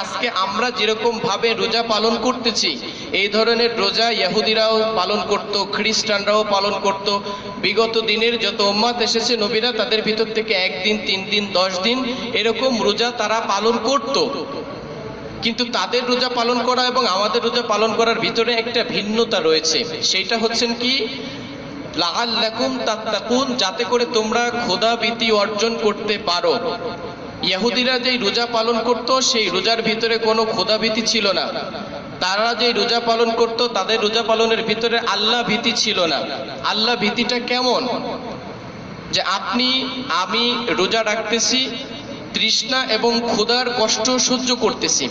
আজকে আমরা যেরকম ভাবে রোজা পালন করতেছি, এই ধরনের রোজা ইহুদিরাও পালন করত, খ্রিস্টানরাও পালন করত। বিগত দিনের যত উম্মাত এসেছে, নবীরা তাদের ভিতর থেকে একদিন, তিন দিন, দশ দিন এরকম রোজা তারা পালন করত। কিন্তু তাদের রোজা পালন করা এবং আমাদের রোজা পালন করার ভিতরে একটা ভিন্নতা রয়েছে। সেইটা হচ্ছেন কি? লাআল্লাকুম তাত্তাকুন, যাতে করে তোমরা খোদা ভীতি অর্জন করতে পারো। ইহুদিরা যেই রোজা পালন করত, সেই রোজার ভিতরে কোনো ক্ষোধাভীতি ভীতি ছিল না। তারা যে রোজা পালন করত, তাদের রোজা পালনের ভিতরে আল্লাহ ভীতি ছিল না। আল্লাহ ভীতিটা কেমন? যে আপনি, আমি রোজা রাখতেছি, তৃষ্ণা এবং ক্ষুধার কষ্ট সহ্য করতেছি।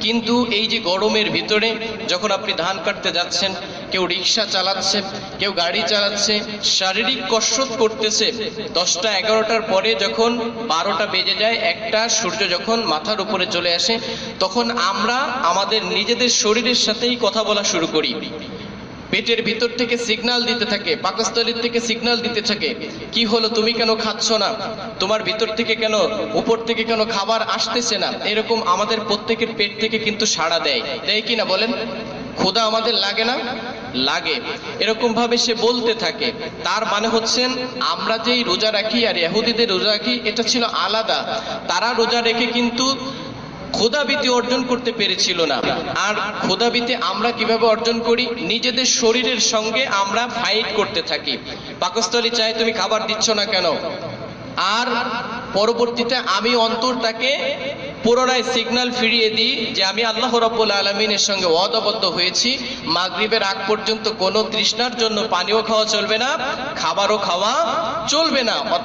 কিন্তু এই যে গরমের ভিতরে যখন আপনি ধান কাটতে যাচ্ছেন, কেউ রিক্সা চালাচ্ছে, কেউ গাড়ি চালাচ্ছে, শারীরিক কসরত করতেছে, দশটা এগারোটার পরে যখন বারোটা বেজে যায়, একটা সূর্য যখন মাথার উপরে চলে আসে, তখন আমরা আমাদের নিজেদের শরীরের সাথেই কথা বলা শুরু করি। পেটের ভিতর থেকে সিগনাল দিতে থাকে, পাকস্থলীর থেকে সিগন্যাল দিতে থাকে, কি হলো? তুমি কেন খাচ্ছ না? তোমার ভিতর থেকে কেন, উপর থেকে কেন খাবার আসতেছে না? এরকম আমাদের প্রত্যেকের পেট থেকে কিন্তু সাড়া দেয়। দেয় কি না বলেন? খোদা আমাদের লাগে না? লাগে। এরকম ভাবে সে বলতে থাকে। তার মানে হচ্ছেন আমরা যেই রোজা রাখি আর ইহুদিদের রোজা রাখি, এটা ছিল আলাদা। তারা রোজা রেখে কিন্তু ক্ষুধাবীতি অর্জন করতে পেরেছিল না। আর ক্ষুধাবীতি আমরা কীভাবে অর্জন করি? নিজেদের শরীরের সঙ্গে আমরা ফাইট করতে থাকি। পাকস্থলী চাই তুমি খাবার দিচ্ছ না কেন? আর পরবর্তীতে আমি অন্তরটাকে পুনরায় সিগন্যাল ফিরিয়ে দিই যে আমি আল্লাহ রব্বুল আলমিনের সঙ্গে অদবদ্ধ হয়েছি। মাগরিবের আগ পর্যন্ত কোনো তৃষ্ণার জন্য পানিও খাওয়া চলবে না, খাবারও খাওয়া চলবে না। অর্থাৎ